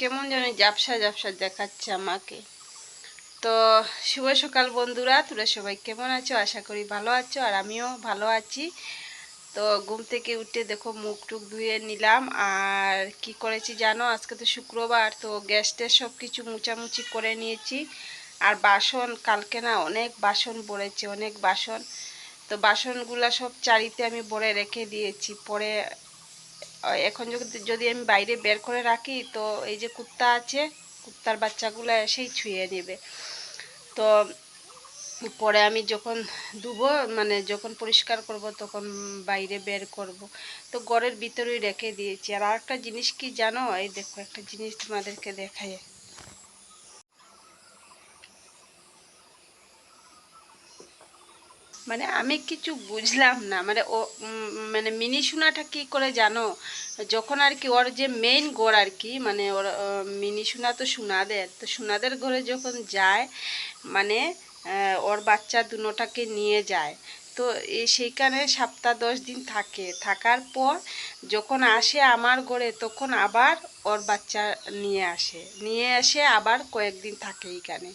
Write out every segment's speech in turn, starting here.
কেমন যেন জাপসা জাপসা দেখাচ্ছে আমাকে। তো শুভ সকাল বন্ধুরা তোরা সবাই কেমন আছো? আশা করি ভালো আছো আর আমিও ভালো আছি। তো ঘুম থেকে উঠে দেখো মুখ টুক ধুয়ে নিলাম। আর কি করেছি জানো? আজকে তো শুক্রবার, তো গ্যাস ট্যাস সব কিছু মুচামুচি করে নিয়েছি। আর বাসন, কালকে না অনেক বাসন পড়েছে, অনেক বাসন। তো বাসনগুলা সব চারিতে আমি ভরে রেখে দিয়েছি। পরে এখন যদি আমি বাইরে বের করে রাখি, তো এই যে কুত্তা আছে, কুত্তার বাচ্চাগুলো এসেই ছুঁয়ে নেবে। তো পরে আমি যখন ধুবো মানে যখন পরিষ্কার করব, তখন বাইরে বের করব। তো ঘরের ভিতরেই রেখে দিয়েছি। আর আরেকটা জিনিস কি জানো? এই দেখো, একটা জিনিস তোমাদেরকে দেখায় মানে আমি কিছু বুঝলাম না। মানে ও মানে মিনি সোনাটা কী করে জানো? যখন আর কি ওর যে মেইন ঘর আর কি মানে ওর মিনি সোনা তো সোনাদের তো সোনাদের ঘরে যখন যায় মানে ওর বাচ্চা দুটোটাকে নিয়ে যায়, তো সেইখানে সপ্তাহ দশ দিন থাকে। থাকার পর যখন আসে আমার ঘরে, তখন আবার ওর বাচ্চা নিয়ে আসে। নিয়ে এসে আবার কয়েকদিন থাকে এইখানে।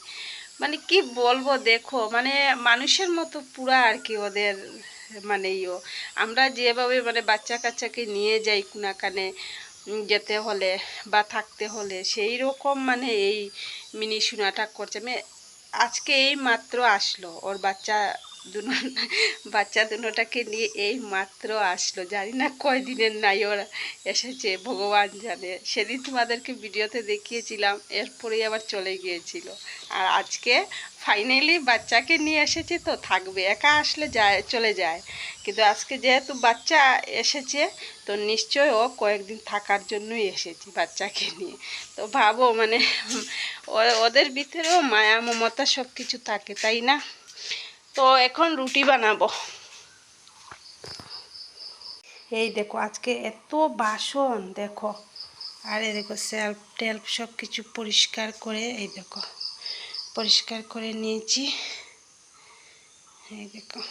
মানে কি বলব, দেখো মানে মানুষের মতো পুরা আর কি ওদের মানে ইয়ে। আমরা যেভাবে মানে বাচ্চা কাচ্চাকে নিয়ে যাই কোনাকানে যেতে হলে বা থাকতে হলে, সেই রকম মানে এই মিনি সোনাটা করছে। মানে আজকে এই মাত্র আসলো ওর বাচ্চা দুনো বাচ্চা দুটোটাকে নিয়ে এই মাত্র আসলো। জানি না কয়দিনের নাই ওরা এসেছে, ভগবান জানে। সেদিন তোমাদেরকে ভিডিওতে দেখিয়েছিলাম, এরপরেই আবার চলে গিয়েছিল। আর আজকে ফাইনালি বাচ্চাকে নিয়ে এসেছে তো, থাকবে। একা আসলে যায়, চলে যায়। কিন্তু আজকে যেহেতু বাচ্চা এসেছে, তো নিশ্চয় ও কয়েকদিন থাকার জন্যই এসেছে বাচ্চাকে নিয়ে। তো ভাবো মানে ওদের ভিতরেও মায়া, মমতা সব কিছু থাকে, তাই না? তো এখন রুটি বানাবো। এই দেখো, আজকে এত বাসন, দেখো। আর এই দেখো সেলফ টেলফ সব কিছু পরিষ্কার করে, এই দেখো, পরিষ্কার করে নিয়েছি। এই দেখো।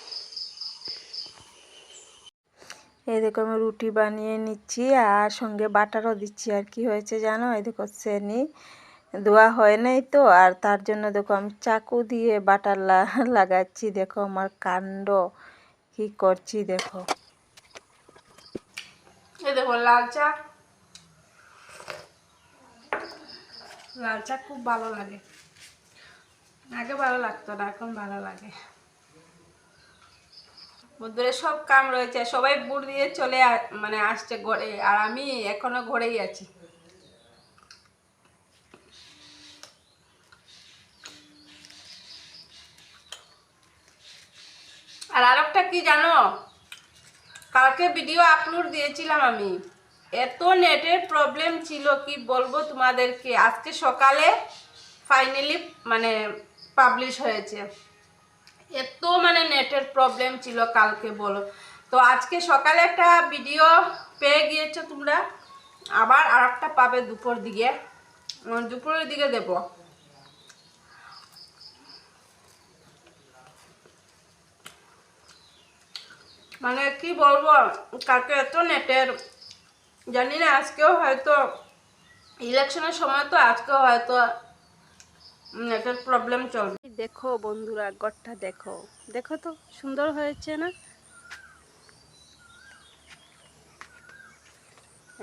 এই দেখো, আমি রুটি বানিয়ে নিচ্ছি আর সঙ্গে বাটারও দিচ্ছি আর কি হয়েছে জানো? এই দেখো, চেনি। ধোয়া হয় নাই তো, আর তার জন্য দেখো আমি চাকু দিয়ে বাটার লাগাচ্ছি, দেখো আমার কাণ্ড, কি করছি দেখো। দেখো লাল চা। লাল চা খুব ভালো লাগে। আগে ভালো লাগতো না, এখন ভালো লাগে। বন্ধুরা, সব কাম রয়েছে, সবাই বুট দিয়ে চলে মানে আসছে ঘরে, আর আমি এখনও ঘরেই আছি। আর আরেকটা কি জানো? কালকে ভিডিও আপলোড দিয়েছিলাম আমি। এত নেটের প্রবলেম ছিল, কি বলব তোমাদেরকে? আজকে সকালে ফাইনালি মানে পাবলিশ হয়েছে। এত মানে নেটের প্রবলেম ছিল কালকে, বলো। তো আজকে সকালে একটা ভিডিও পেয়ে গিয়েছো তোমরা। আবার আর পাবে দুপুর দিকে। দুপুরের দিকে দেবো। মানে কি বলব কালকে এত নেটের। জানি না আজকেও হয়তো ইলেকশনের সময় তো আজকেও হয়তো নেটের প্রবলেম চলবে দেখো বন্ধুরা গড়টা দেখো। দেখো তো সুন্দর হয়েছে না?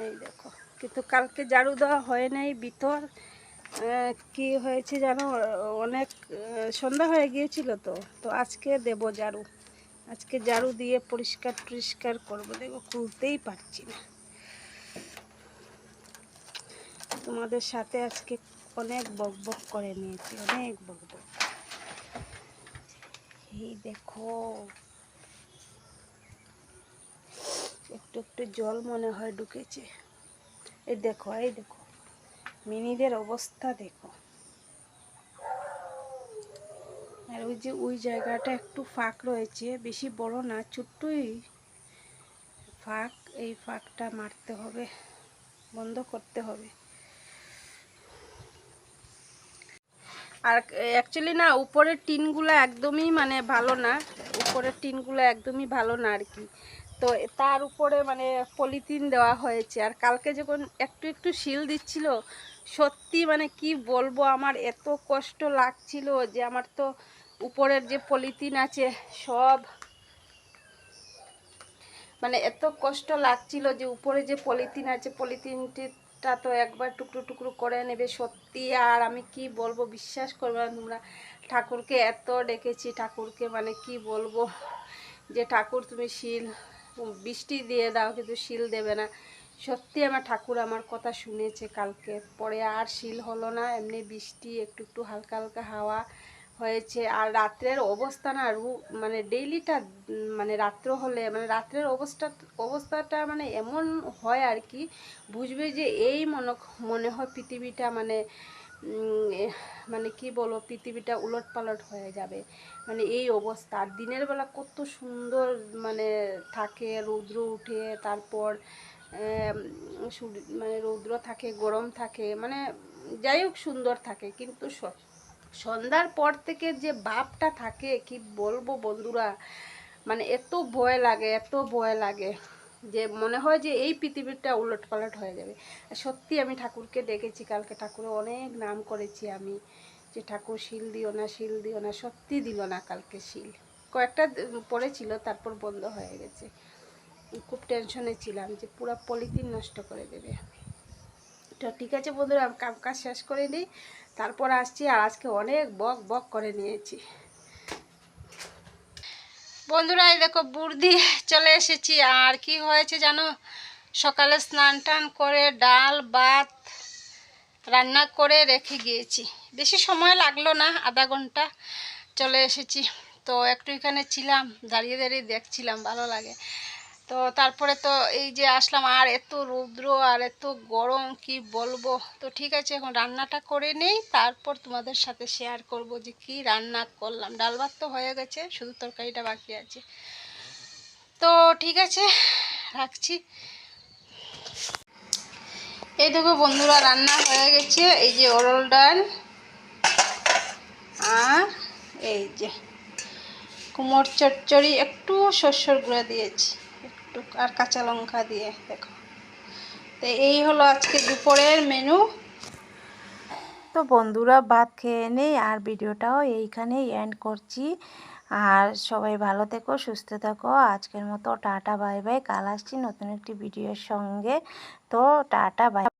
এই দেখো কিন্তু কালকে ঝাড়ু দেওয়া হয় নাই আহ, কি হয়েছে জানো? অনেক সন্ধ্যা হয়ে গিয়েছিল তো তো আজকে দেব ঝাড়ু। আজকে ঝাড়ু দিয়ে পরিষ্কার টরিষ্কার করব। দেখো, খুলতেই পারছি না। তোমাদের সাথে আজকে অনেক বক বক করে নিয়েছি, অনেক বক বক। এই দেখো, একটু একটু জল মনে হয় ঢুকেছে। এই দেখো এই দেখো, মিনিদের অবস্থা দেখো। আর ওই যে ওই জায়গাটা একটু ফাঁক রয়েছে, বেশি বড় না, ছোট্টই ফাঁক, এই ফাঁকটা মারতে হবে, বন্ধ করতে হবে। আর অ্যাকচুয়ালি না, উপরের টিনগুলো একদমই মানে ভালো না, উপরের টিনগুলো একদমই ভালো না আর কি। তো তার উপরে মানে পলিথিন দেওয়া হয়েছে, আর কালকে যখন একটু একটু শিল দিচ্ছিল, সত্যি মানে কি বলব, আমার এত কষ্ট লাগছিল যে আমার তো উপরের যে পলিথিন আছে, সব মানে এত কষ্ট লাগছিল যে উপরে যে পলিথিন আছে, পলিথিনটা তো একবার টুকরো টুকরো করে নেবে সত্যি। আর আমি কি বলব, বিশ্বাস করবে না তোমরা। ঠাকুরকে এত ডেকেছি, ঠাকুরকে মানে কি বলব? যে ঠাকুর তুমি শিল, বৃষ্টি দিয়ে দাও, কিন্তু শিল দেবে না। সত্যি আমার ঠাকুর আমার কথা শুনেছে কালকে। পরে আর শিল হলো না, এমনি বৃষ্টি, একটু একটু হালকা হালকা হাওয়া। হয়েছে। আর রাত্রের অবস্থা না রু মানে ডেইলিটা মানে রাত্র হলে মানে রাত্রের অবস্থা, অবস্থাটা মানে এমন হয় আর কি, বুঝবে যে এই মনে মনে হয় পৃথিবীটা মানে মানে কি বলব, পৃথিবীটা উলট পালট হয়ে যাবে। মানে এই অবস্থা। আর দিনের বেলা কত সুন্দর মানে থাকে, রৌদ্র উঠে, তারপর মানে রৌদ্র থাকে, গরম থাকে মানে যাই হোক সুন্দর থাকে, কিন্তু সন্ধ্যার পর থেকে যে বাপটা থাকে, কি বলব বন্ধুরা? মানে এত ভয় লাগে, এত ভয় লাগে যে মনে হয় যে এই পৃথিবীটা উলট পালট হয়ে যাবে। সত্যি আমি ঠাকুরকে ডেকেছি, কালকে ঠাকুরের অনেক নাম করেছি আমি যে, ঠাকুর শিল দিও না, শিল দিও না, সত্যি দিল না কালকে শিল। কয়েকটা পড়েছিল, তারপর বন্ধ হয়ে গেছে। খুব টেনশনে ছিলাম যে পুরো পলিথিন নষ্ট করে দেবে। তো ঠিক আছে বন্ধুরা কাম কাজ শেষ করে নিই। তারপর আসছি আর আজকে অনেক বক বক করে নিয়েছি। বন্ধুরা, এই দেখো বুড়দি চলে এসেছি। আর কি হয়েছে জানো? সকালে স্নান টান করে ডাল, ভাত রান্না করে রেখে গিয়েছি। বেশি সময় লাগল না, আধা ঘণ্টা চলে এসেছি। তো একটু এখানে ছিলাম, দাঁড়িয়ে দাঁড়িয়ে দেখছিলাম, ভালো লাগে। তো তারপরে তো এই যে আসলাম, আর এত রৌদ্র আর এত গরম, কি বলব? তো ঠিক আছে, এখন রান্নাটা করে নেই। তারপর তোমাদের সাথে শেয়ার করব যে কি রান্না করলাম। ডাল ভাত তো হয়ে গেছে, শুধু তরকারিটা বাকি আছে। তো ঠিক আছে, রাখছি। এই দেখো বন্ধুরা, রান্না হয়ে গেছে। এই যে অরল ডাল আর এই যে কুমড় চচ্চড়ি, একটু শস্যর গুঁড়া দিয়েছি। একটু আর কাঁচা লঙ্কা দিয়ে, দেখো। তো এই হলো আজকে দুপুরের মেনু তো বন্ধুরা, ভাত খেয়ে নেই আর ভিডিওটাও এইখানেই এন্ড করছি। আর সবাই ভালো থেকো, সুস্থ থেকো। আজকের মতো টাটা বাই বাই কাল আসছি নতুন একটি ভিডিওর সঙ্গে। তো টাটা বাই